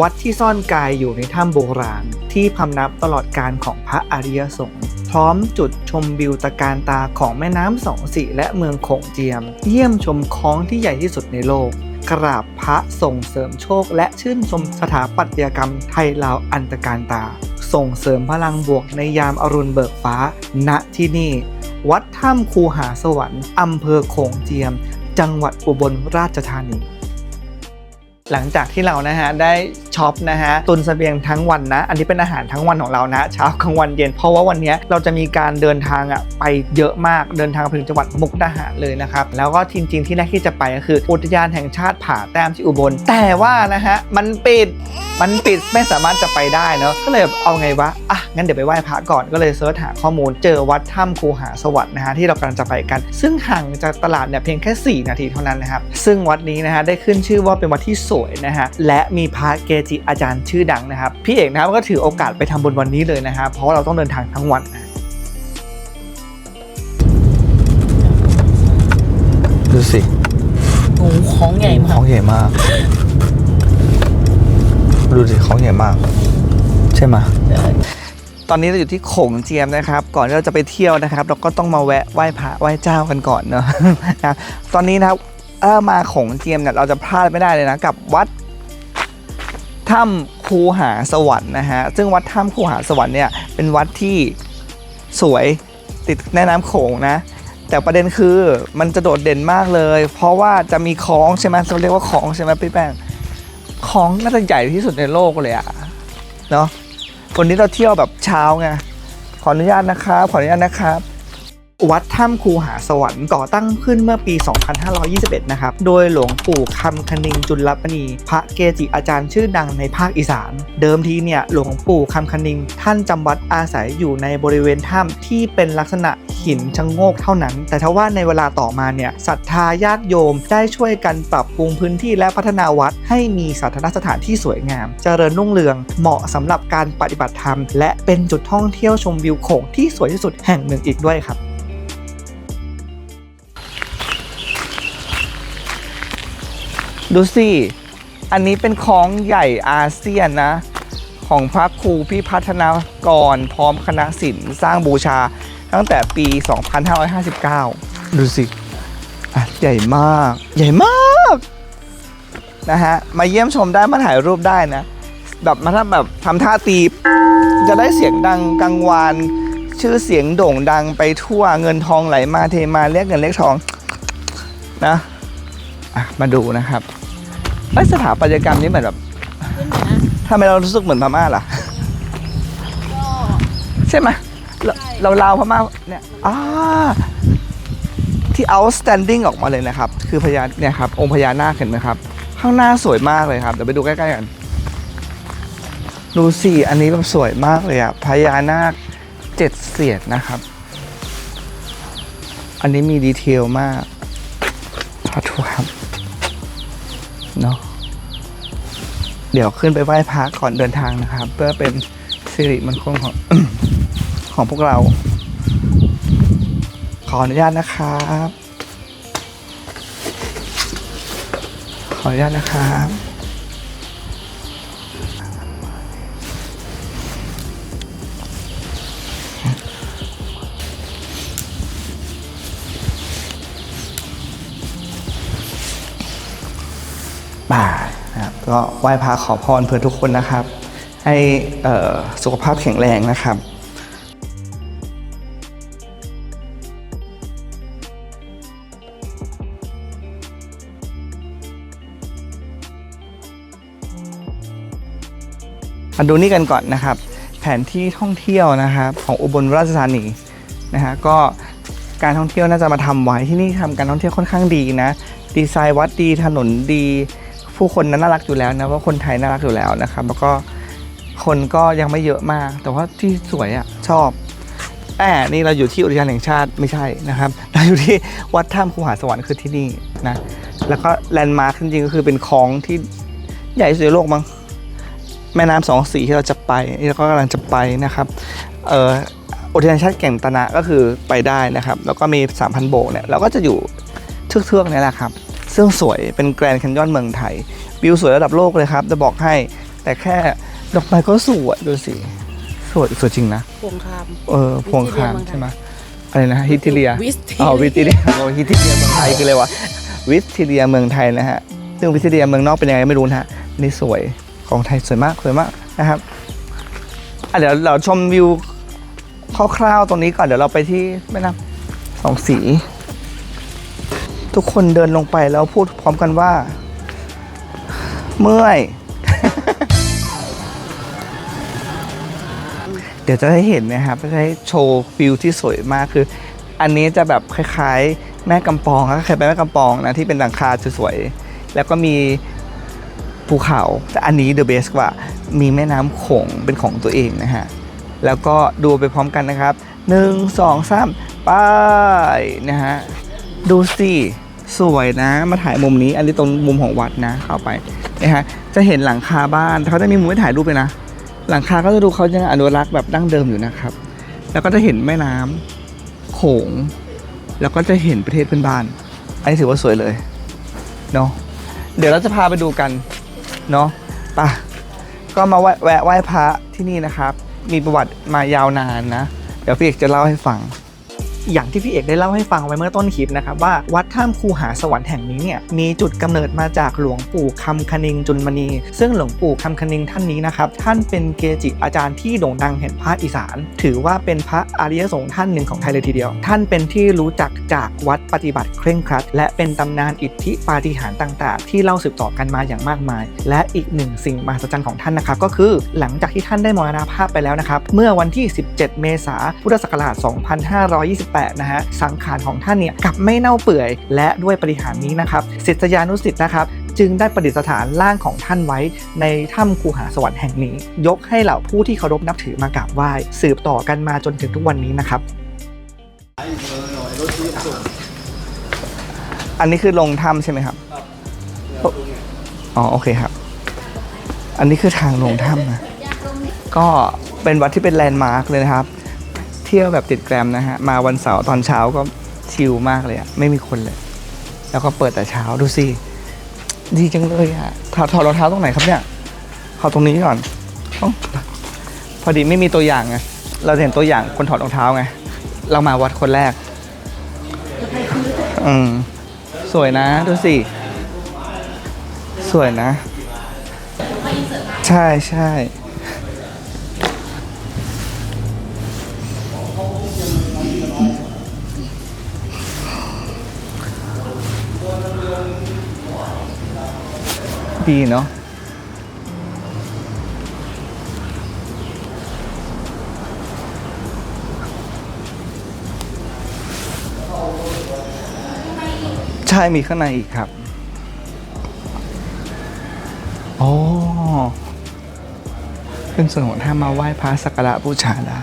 วัดที่ซ่อนกายอยู่ในถ้ำโบราณ ที่พำนับตลอดการของพระอริยสงฆ์พร้อมจุดชมวิวตะการตาของแม่น้ำสองสีและเมืองโขงเจียม เยี่ยมชมคลองที่ใหญ่ที่สุดในโลก กราบพระส่งเสริมโชค และชื่นชมสถาปัตยกรรมไทยลาวอันตรการตา ส่งเสริมพลังบวกในยามอรุณเบิกฟ้า ณที่นี่ วัดถ้ำคูหาสวรรค์อำเภอโขงเจียม จังหวัดอุบลราชธานี หลังจากที่เรานะฮะได้ช็อปนะฮะตุนเสบียงทั้งวันนะ อันนี้เป็นอาหารทั้งวันของเรานะ เช้ากลางวันเย็น เพราะว่าวันนี้เราจะมีการเดินทางอะไปเยอะมากเดินทางไปถึงจังหวัดมุกดาหารเลยนะครับแล้วก็จริง ๆ ที่แรกที่จะไปก็คือ อุทยานแห่งชาติผาแต้มที่อุบล แต่ว่านะฮะมันปิดมันปิดไม่สามารถจะไปได้เนาะก็เลยเอาไงวะอะงั้นเดี๋ยวไปไหว้พระก่อนก็เลยเสิร์ชหาข้อมูล เจอวัดถ้ำคูหาสวัสดิ์นะฮะที่เรากำลังจะไปกัน ซึ่งห่างจากตลาดเนี่ยเพียงแค่ 4 นาทีเท่านั้นนะครับซึ่งวัดนี้นะฮะได้ขึ้นชื่อว่าเป็นวัดที่สวยนะฮะและมีพระเกจิอาจารย์ชื่อดังนะครับ พี่เอกนะครับก็ถือโอกาสไปทำบุญวันนี้เลยนะฮะเพราะว่าเราต้องเดินทางทั้งวันนะดูสิโอ้โหของใหญ่มาขกองใหญ่มาก ดูสิของใหญ่มาก ใช่ไหมตอนนี้เราอยู่ที่โขงเจียมนะครับ ก่อนที่เราจะไปเที่ยวนะครับ เราก็ต้องมาแวะไหว้พระไหว้เจ้ากันก่อนเนาะนะตอนนี้นะครับ ถ้ามาโขงเจียมเนี่ยเราจะพลาดไม่ได้เลยนะกับวัดถ้ำคูหาสวรรค์นะฮะซึ่งวัดถ้ำคูหาสวรรค์เนี่ยเป็นวัดที่สวยติดแม่น้ำโขงนะ แต่ประเด็นคือมันจะโดดเด่นมากเลย เพราะว่าจะมีคลองใช่ไหมเขาเรียกว่าคลองใช่ไหมพี่แป้งคลองน่าจะใหญ่ที่สุดในโลกเลยอะเนาะวันนี้เราเที่ยวแบบเช้าไงขออนุญาตนะครับขออนุญาตนะครับ วัดถ้ำคูหาสวรรค์ก่อตั้งขึ้นเมื่อปี 2521 นะครับ โดยหลวงปู่คำคณิงจุลปณี พระเกจิอาจารย์ชื่อดังในภาคอีสาน เดิมทีเนี่ยหลวงปู่คำคณิง ท่านจำวัดอาศัยอยู่ในบริเวณถ้ำที่เป็นลักษณะหินชะโงกเท่านั้น แต่ทว่าในเวลาต่อมาเนี่ยศรัทธาญาติโยมได้ช่วยกันปรับปรุงพื้นที่และพัฒนาวัดให้มีสาธารณสถานที่สวยงาม เจริญรุ่งเรือง เหมาะสำหรับการปฏิบัติธรรม และเป็นจุดท่องเที่ยวชมวิวโขงที่สวยที่สุดแห่งหนึ่งอีกด้วยครับ ดูสิ อันนี้เป็นของใหญ่อาเซียนนะ ของพระครูพิพัฒนากรพร้อมคณะศิลป์สร้างบูชาตั้งแต่ปี 2559 ดูสิอะใหญ่มาก ใหญ่มากนะฮะ มาเยี่ยมชมได้มาถ่ายรูปได้นะ แบบมาถ้าแบบทำท่าตี จะได้เสียงดังกังวานชื่อเสียงโด่งดังไปทั่วเงินทองไหลมาเทมาเรียกเงินเรียกทองนะะมาดูนะครับ ไอยสถาปัตยกรรมนี้เหมือนแบบขึ้นนะทำไมเรารู้สึกเหมือนพม่าล่ะ ก็ใช่ไหมเราเราลาวพม่าเนี่ยอ่าที่ outstanding ออกมาเลยนะครับ คือพญาเนี่ยครับ องค์พญานาคเห็นไหมครับ ข้างหน้าสวยมากเลยครับ เดี๋ยวไปดูใกล้ๆกัน ดูสิ อันนี้แบบสวยมากเลยอะพญานาคเจ็ดเสียดนะครับ อันนี้มีดีเทลมากขอโทษครับ เนาะเดี๋ยวขึ้นไปไหว้พระก่อนเดินทางนะครับ เพื่อเป็นสิริมงคลของของพวกเรา ขออนุญาตนะครับ ขออนุญาตนะครับ บ่านะครับก็ไหว้พระขอพรเพื่อทุกคนนะครับ ให้สุขภาพแข็งแรงนะครับมาดูนี่กันก่อนนะครับ แผนที่ท่องเที่ยวนะครับ ของอุบลราชธานีนะฮะก็การท่องเที่ยวน่าจะมาทำไว้ที่นี่ทำการท่องเที่ยวค่อนข้างดีนะ ดีไซน์วัดดีถนนดี ผู้คนนั้นน่ารักอยู่แล้วนะว่าคนไทยน่ารักอยู่แล้วนะครับแล้วก็คนก็ยังไม่เยอะมาก แต่ว่าที่สวยอะ่ะชอบแอบนี่เราอยู่ที่อุทยานแห่งชาติไม่ใช่นะครับ เราอยู่ที่วัดถ้ำคูหาสวรรค์คือที่นี่นะแล้วก็แลนด์มาร์คจริงๆก็คือเป็นคลองที่ใหญ่ที่สุดในโลกมั้งแม่น้ำสองสีที่เราจะไปนี่เราก็กำลังจะไปนะครับเอ่ออุทยานชาติแก่งตะนะก็คือไปได้นะครับ แล้วก็มี 3,000 โบกเนี่ยเราก็จะอยู่เทือกๆเนี่ยแหละครับ ซึ่งสวยเป็นแกรนด์แคนยอนเมืองไทย วิวสวยระดับโลกเลยครับ จะบอกให้ แต่แค่ดอกไม้ก็สวยดูสิ สวยสวยจริงนะ พวงคาม เออพวงคามวิสเทียใช่ไหมอะไรนะฮิติเลียวิสเทียอ๋อวิสติเลียโอ้ฮิติเลียเมืองไทยคืออะไรวะวิสติเลียเมืองไทยนะฮะ ซึ่งวิสติเลียเมืองนอกเป็นยังไงไม่รู้นะฮะนี่สวยของไทยสวยมากสวยมากนะครับอะเดี๋ยวเราชมวิวคร่าวๆตรงนี้ก่อนเดี๋ยวเราไปที่แม่น้ำสองสี ทุกคนเดินลงไปแล้วพูดพร้อมกันว่า เมื่อย เดี๋ยวจะได้เห็นนะครับจะได้โชว์วิวที่สวยมากคือ อันนี้จะแบบคล้ายๆ แม่กำปองถ้าเคยไปแม่กำปองนะที่เป็นหลังคาสวยๆแล้วก็มีภูเขาแต่อันนี้ the best กว่ามีแม่น้ำโขงเป็นของตัวเองนะฮะ แล้วก็ดูไปพร้อมกันนะครับหนึ่งสองสามไปนะฮะ ดูสิ สวยนะ มาถ่ายมุมนี้ อันนี้ตรงมุมของวัดนะ เข้าไปนะฮะจะเห็นหลังคาบ้านเขาจะมีมุมให้ถ่ายรูปเลยนะ หลังคาก็จะดูเขายังอนุรักษ์แบบดั้งเดิมอยู่นะครับ แล้วก็จะเห็นแม่น้ำโขง แล้วก็จะเห็นประเทศเพื่อนบ้าน อันนี้ถือว่าสวยเลยเนาะเดี๋ยวเราจะพาไปดูกันเนาะไปะก็มาแวะไหว้พระที่นี่นะครับ มีประวัติมายาวนานนะ เดี๋ยวพี่เอกจะเล่าให้ฟัง อย่างที่พี่เอกได้เล่าให้ฟังไว้เมื่อต้นคลิปนะครับว่าวัดถ้ำคูหาสวรรค์แห่งนี้เนี่ยมีจุดกำเนิดมาจากหลวงปู่คำคณิงจุนมณี ซึ่งหลวงปู่คำคณิงท่านนี้นะครับท่านเป็นเกจิอาจารย์ที่โด่งดังแห่งภาคอีสาน ถือว่าเป็นพระอริยสงฆ์ท่านหนึ่งของไทยเลยทีเดียว ท่านเป็นที่รู้จักจากวัดปฏิบัติเคร่งครัด และเป็นตำนานอิทธิปาฏิหาริย์ต่างๆ ที่เล่าสืบต่อกันมาอย่างมากมาย และอีกหนึ่งสิ่งมหัศจรรย์ของท่านนะครับก็คือหลังจากที่ท่านได้มรณภาพไปแล้วนะครับเมื่อวันที่ 17 เมษายนพุทธศักราช8นะฮะสังขารของท่านเนี่ยกลับไม่เน่าเปื่อย และด้วยปฏิหารนี้นะครับศิษยานุศิษย์นะครับจึงได้ประดิษฐานร่างของท่านไว้ในถ้ำคูหาสวรรค์แห่งนี้ ยกให้เหล่าผู้ที่เคารพนับถือมากราบไหว้สืบต่อกันมาจนถึงทุกวันนี้นะครับ อันนี้คือลงถ้ำใช่ไหมครับ อ๋อโอเคครับ อันนี้คือทางลงถ้ำนะ ก็เป็นวัดที่เป็นแลนด์มาร์กเลยนะครับ ที่ยวแบบติดแกรมนะฮะ มาวันเสาร์ตอนเช้าก็ชิลมากเลยอะไม่มีคนเลย แล้วก็เปิดแต่เช้าดูสิดีจังเลยอะถอดถอดรองเท้าตรงไหนครับเนี่ยขอตรงนี้ก่อนอ๋อพอดีไม่มีตัวอย่างไงเราเห็นตัวอย่างคนถอดรองเท้าไงเรามาวัดคนแรก อืมสวยนะดูสิ สวยนะ ใช่ใช่ ดีเนาะใช่มีข้างในอีกครับอ๋อเป็นส่วนของถ้ามาไหว้พระสักการะบูชานะ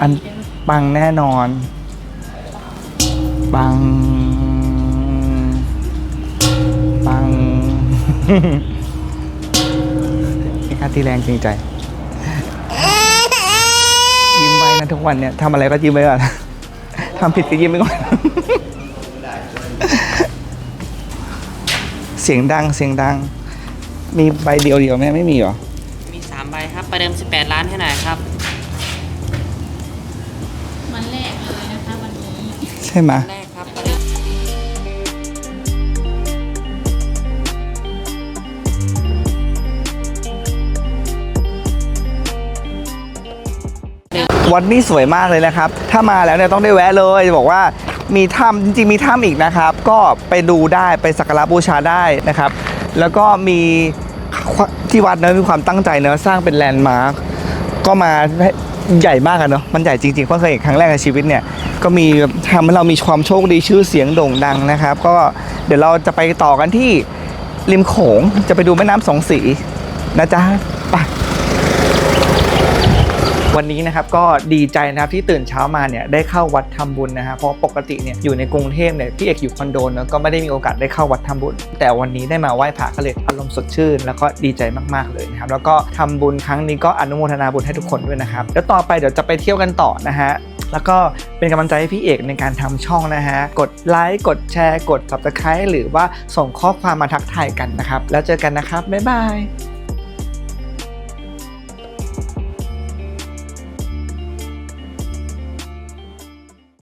อันปังแน่นอนปังปังนี่ค่าที่แรงจริงใจยิ้มไปนะทุกวันเนี่ยทำอะไรก็ยิ้มไปก่อนทำผิดก็ยิ้มไปก่อนเสียงดังเสียงดัง มีใบเดียวเดียวไหมไม่มีเหรอ มี3ใบครับ ประเดิม18ล้านให้หน่อยครับ ช่ไหมแรกครับวัดนี้สวยมากเลยนะครับ ถ้ามาแล้วเนี่ยต้องได้แวะเลย บอกว่ามีถ้ำจริงๆมีถ้ำอีกนะครับ ก็ไปดูได้ไปสักการะบูชาได้นะครับ แล้วก็มีที่วัดเนอะมีความตั้งใจเนอะสร้างเป็นแลนด์มาร์คก็มาใหญ่มากอะเนอะมันใหญ่จริงๆเพราะเคยเห็นครั้งแรกในชีวิตเนี่ย ก็มีทำให้เรามีความโชคดีชื่อเสียงโด่งดังนะครับ ก็เดี๋ยวเราจะไปต่อกันที่ริมโขงจะไปดูแม่น้ำสองสีนะจ๊ะไปวันนี้นะครับก็ดีใจนะครับที่ตื่นเช้ามาเนี่ยได้เข้าวัดทำบุญนะฮะเพราะปกติเนี่ยอยู่ในกรุงเทพเนี่ยพี่เอกอยู่คอนโดเนะก็ไม่ได้มีโอกาสได้เข้าวัดทำบุญ แต่วันนี้ได้มาไหว้พระก็เลยอารมณ์สดชื่น แล้วก็ดีใจมากๆเลยนะครับแล้วก็ทำบุญครั้งนี้ก็อนุโมทนาบุญให้ทุกคนด้วยนะครับแล้วต่อไปเดี๋ยวจะไปเที่ยวกันต่อนะฮะ แล้วก็เป็นกำลังใจให้พี่เอกในการทำช่องนะฮะ กดไลค์ กดแชร์ กด subscribe หรือว่าส่งข้อความมาทักทายกันนะครับ แล้วเจอกันนะครับ บ๊ายบาย